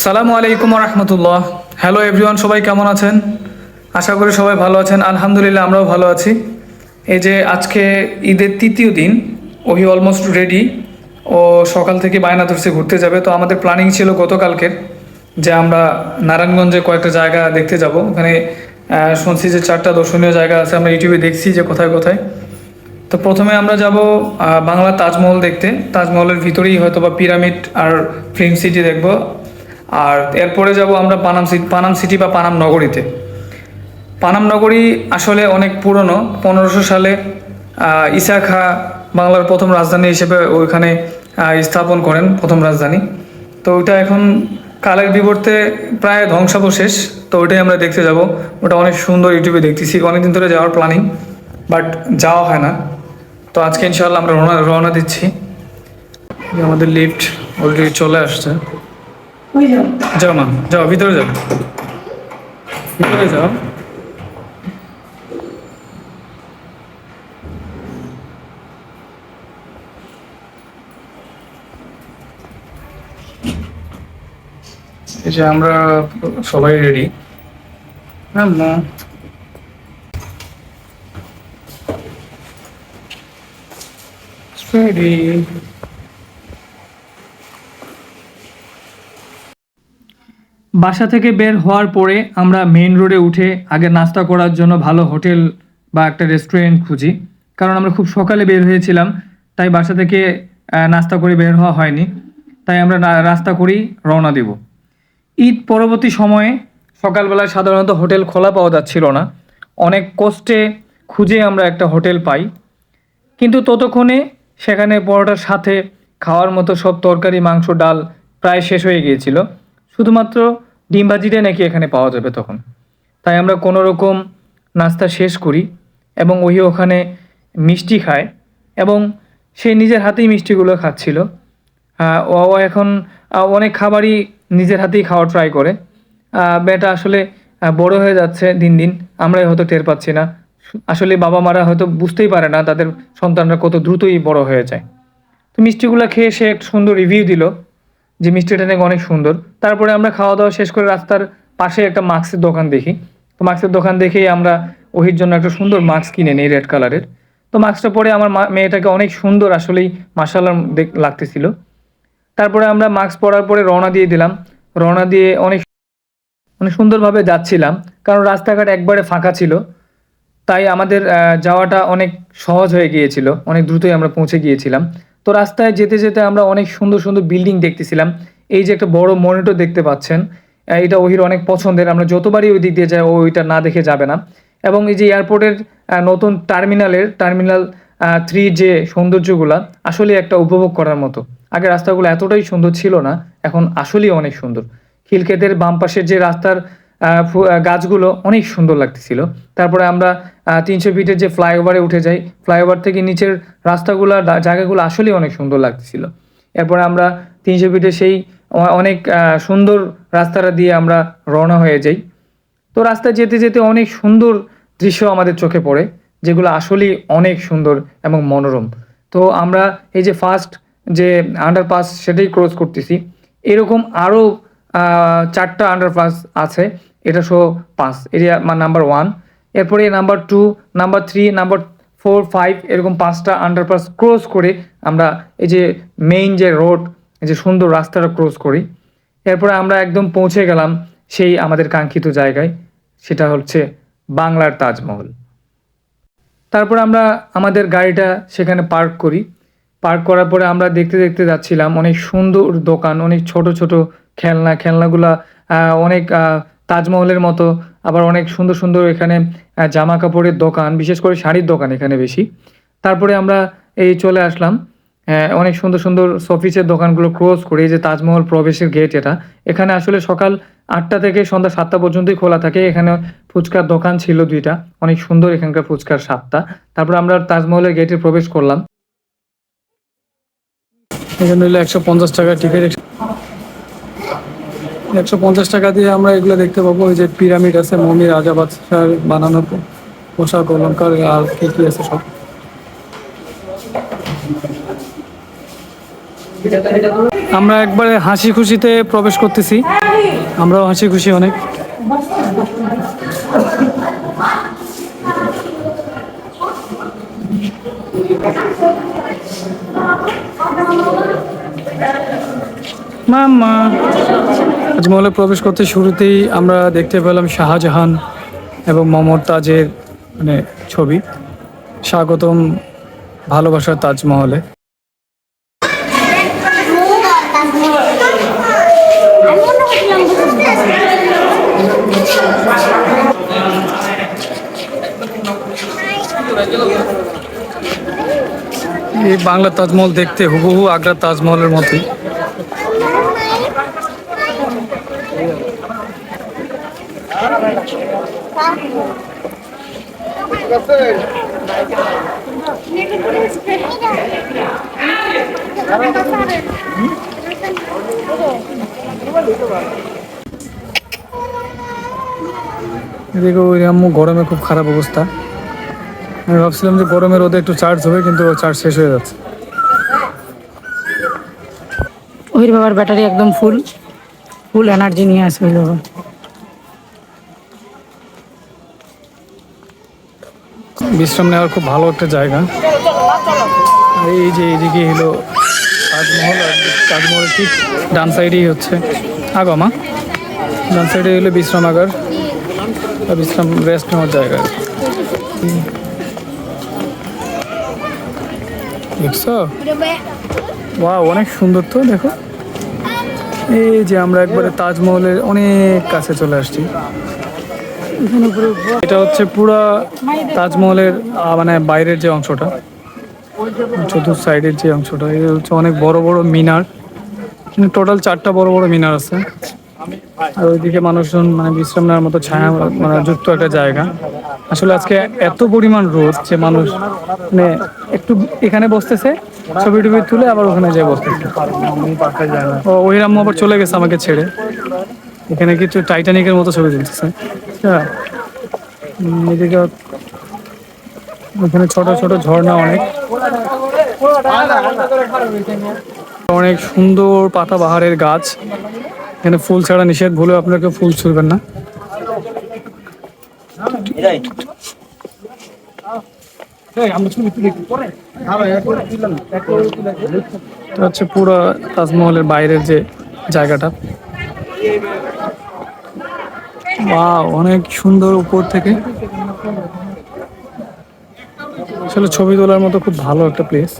সালামু আলাইকুম রহমতুল্লাহ। Hello everyone সবাই কেমন আছেন? আশা করি সবাই ভালো আছেন। আলহামদুলিল্লাহ, আমরাও ভালো আছি। এই যে আজকে ঈদের তৃতীয় দিন, ওহি অলমোস্ট রেডি ও সকাল থেকে বায়না ধরছে, ঘুরতে যাবে। তো আমাদের প্ল্যানিং ছিল গতকালকের যে আমরা নারায়ণগঞ্জে কয়েকটা জায়গা দেখতে যাব। ওখানে শুনছি যে চারটা দর্শনীয় জায়গা আছে। আমরা ইউটিউবে দেখছি যে কোথায় কোথায়। তো প্রথমে আমরা যাব বাংলা তাজমহল দেখতে। তাজমহলের ভিতরেই হয়তো বা পিরামিড আর ফিল্ম সিটি দেখব। আর এরপরে যাব আমরা পানাম সিটি পানাম সিটি বা পানাম নগরীতে। পানাম নগরী আসলে অনেক পুরনো, পনেরোশো সালে ঈসা খা বাংলার প্রথম রাজধানী হিসেবে ওইখানে স্থাপন করেন প্রথম রাজধানী। তো ওইটা এখন কালের বিবর্তে প্রায় ধ্বংসাবশেষ। তো ওইটাই আমরা দেখতে যাব। ওটা অনেক সুন্দর ইউটিউবে দেখতেছি। অনেকদিন ধরে যাওয়ার প্ল্যানিং বাট যাওয়া হয় না। তো আজকে ইনশাল্লাহ আমরা রওনা রওনা দিচ্ছি। আমাদের লিফট অলরেডি চলে আসছে। যাও। মা যাও ভিতরে যাও। ভিতরে যাও। এই যে আমরা সবাই রেডি হ্যাঁ মা। রেডি বাসা থেকে বের হওয়ার পরে আমরা মেইন রোডে উঠে আগে নাস্তা করার জন্য ভালো হোটেল বা একটা রেস্টুরেন্ট খুঁজি। কারণ আমরা খুব সকালে বের হয়েছিলাম, তাই বাসা থেকে নাস্তা করে বের হওয়া হয়নি। তাই আমরা রাস্তা করেই রওনা দেব। ঈদ পরবর্তী সময়ে সকালবেলায় সাধারণত হোটেল খোলা পাওয়া যাচ্ছিল না। অনেক কষ্টে খুঁজে আমরা একটা হোটেল পাই। কিন্তু ততক্ষণে সেখানে পরোটার সাথে খাওয়ার মতো সব তরকারি, মাংস, ডাল প্রায় শেষ হয়ে গিয়েছিল। শুধুমাত্র ডিম নাকি এখানে পাওয়া যাবে তখন। তাই আমরা কোনো রকম নাস্তা শেষ করি এবং ওই ওখানে মিষ্টি খায় এবং সে নিজের হাতেই মিষ্টিগুলো খাচ্ছিল। ও এখন অনেক খাবারই নিজের হাতেই খাওয়া ট্রাই করে। মেয়েটা আসলে বড় হয়ে যাচ্ছে দিন দিন, আমরাই হয়তো টের পাচ্ছি না। আসলে বাবা মারা হয়তো বুঝতেই পারে না তাদের সন্তানরা কত দ্রুতই বড় হয়ে যায়। তো মিষ্টিগুলো খেয়ে সে একটা সুন্দর রিভিউ দিল। যে মিষ্টিটা নাকি অনেক সুন্দর। তারপরে আমরা খাওয়া দাওয়া শেষ করে রাস্তার পাশে একটা মাস্কের দোকান দেখি। তো মাস্কের দোকান দেখেই আমরা ওহির জন্য একটা সুন্দর মাস্ক কিনে নিই রেড কালারের। তো মাস্কটা পরে আমার মেয়েটাকে অনেক সুন্দর আসলেই মাসাল্লাহ লাগতেছিল। তারপরে আমরা মাস্ক পরার পরে রওনা দিয়ে দিলাম। রওনা দিয়ে অনেক অনেক সুন্দরভাবে যাচ্ছিলাম। কারণ রাস্তাঘাট একবারে ফাঁকা ছিল। তাই আমাদের যাওয়াটা অনেক সহজ হয়ে গিয়েছিল। অনেক দ্রুতই আমরা পৌঁছে গিয়েছিলাম। তো রাস্তায় যেতে যেতে আমরা অনেক সুন্দর সুন্দর বিল্ডিং দেখতেছিলাম। এই যে একটা বড় মনিটর দেখতে পাচ্ছেন এটা ওহির অনেক পছন্দের। আমরা যতবারই ওই দিক দিয়ে যাই, ও ওইটা না দেখে যাবে না। এবং এই যে এয়ারপোর্টের নতুন টার্মিনালের টার্মিনাল থ্রি যে সৌন্দর্যগুলা আসলে একটা উপভোগ করার মতো। আগে রাস্তাগুলো এতটাই সুন্দর ছিল না, এখন আসলেই অনেক সুন্দর। খিলক্ষেতের বাম পাশের যে রাস্তার গাছগুলো অনেক সুন্দর লাগতেছিল। তারপরে আমরা তিনশো ফিটের যে ফ্লাইওভারে উঠে যাই, ফ্লাইওভার থেকে নিচের রাস্তাগুলো জায়গাগুলো আসলেই অনেক সুন্দর লাগতেছিল। এরপরে আমরা তিনশো ফিটের সেই অনেক সুন্দর রাস্তাটা দিয়ে আমরা রওনা হয়ে যাই। তো রাস্তায় যেতে যেতে অনেক সুন্দর দৃশ্য আমাদের চোখে পড়ে, যেগুলো আসলেই অনেক সুন্দর এবং মনোরম। তো আমরা এই যে ফার্স্ট যে আন্ডারপাস সেটাই ক্রস করতেছি। এরকম আরও চারটা আন্ডারপাস আছে। এটা সহ পাস এরিয়া নাম্বার ওয়ান এরপরে number two number three number four five এরকম পাঁচটা আন্ডারপাস ক্রস করে আমরা এই যে মেইন যে রোড এই যে সুন্দর রাস্তাটা ক্রস করি। এরপরে আমরা একদম পৌঁছে গেলাম সেই আমাদের কাঙ্ক্ষিত জায়গায়। সেটা হচ্ছে বাংলার তাজমহল। তারপর আমরা আমাদের গাড়িটা সেখানে পার্ক করি। পার্ক করার পরে আমরা দেখতে দেখতে যাচ্ছিলাম, অনেক সুন্দর দোকান, অনেক ছোট ছোট খেলনা। খেলনাগুলা অনেক তাজমহলের মতো, আবার অনেক সুন্দর সুন্দর এখানে জামা কাপড়ের দোকান, বিশেষ করে শাড়ির দোকান এখানে বেশি। তারপরে আমরা এই চলে আসলাম অনেক সুন্দর সুন্দর শোপিসের দোকানগুলো ক্রস করে যে তাজমহল প্রবেশের গেট এটা। এখানে আসলে সকাল আটটা থেকে সন্ধ্যা সাতটা পর্যন্তই খোলা থাকে, এখানে ফুচকার দোকান ছিল দুইটা, অনেক সুন্দর এখানকার ফুচকার সাতটা তারপর আমরা তাজমহলের গেটে প্রবেশ করলাম। এখানে একশো পঞ্চাশ টাকা টিকিট একশো পঞ্চাশ টাকা দিয়ে আমরা এগুলো দেখতে পাবো। ওই যে পিরামিড আছে মমি রাজা বাদশার বানানো পোশাক অলঙ্কার আর কি কি আছে সব। আমরা একবারে হাসি খুশিতে প্রবেশ করতেছি। আমরাও হাসি খুশি অনেক। মাম্মা তাজমহলে প্রবেশ করতে শুরুতেই আমরা দেখতে পেলাম শাহজাহান এবং মমতাজের মানে ছবি। স্বাগতম ভালোবাসার তাজমহলে এই বাংলা তাজমহল দেখতে হুবহু আগ্রার তাজমহলের মতোই। এদিকে ওই গরমে খুব খারাপ অবস্থা। আমি ভাবছিলাম যে গরমের রোদে একটু চার্জ হবে, কিন্তু চার্জ শেষ হয়ে যাচ্ছে। ওহির বাবার ব্যাটারি একদম ফুল ফুল এনার্জি নিয়ে আসবে ওই বাবা। বিশ্রাম নেওয়ার খুব ভালো একটা জায়গা। এই যে এইদিকে হলো তাজমহল তাজমহল ঠিক ডান সাইডেই হচ্ছে আগো মা। ডান সাইডে হলো বিশ্রামাগার বিশ্রাম রেস্ট নেওয়ার জায়গা দেখছ? অনেক সুন্দর তো, দেখো। এই যে আমরা একবারে তাজমহলের অনেক কাছে চলে আসছি। এটা হচ্ছে পুরা তাজমহলের মানে বাইরের যে অংশটা চতুর্থ সাইডের যে অংশটা, এই হচ্ছে অনেক বড় বড় মিনার। টোটাল চারটা বড় বড় মিনার আছে। আর ওইদিকে মানুষজন মানে বিশ্রাম নেওয়ার মতো ছায়া মানে যুক্ত একটা জায়গা। আসলে আজকে এত পরিমাণ রোদ যে মানুষ মানে একটু এখানে বসতেছে, ছবি টবি তুলে আবার ওখানে যেয়ে বসতেছে। ও ওই রাম্মু আবার চলে গেছে আমাকে ছেড়ে। এখানে কিছু টাইটানিকের মতো ছবি তুলতেছে। হ্যাঁ এদিকে ওখানে ছোট ছোট ঝর্ণা অনেক। অনেক সুন্দর পাতা বাহারের গাছ। এখানে ফুল ছাড়া নিষেধ ভুলে আপনাকে ফুল ছুঁড়বেন না। হচ্ছে পুরো তাজমহলের বাইরের যে জায়গাটা। বাহ অনেক সুন্দর উপর থেকে। আসলে ছবি তোলার মতো খুব ভালো একটা প্লেস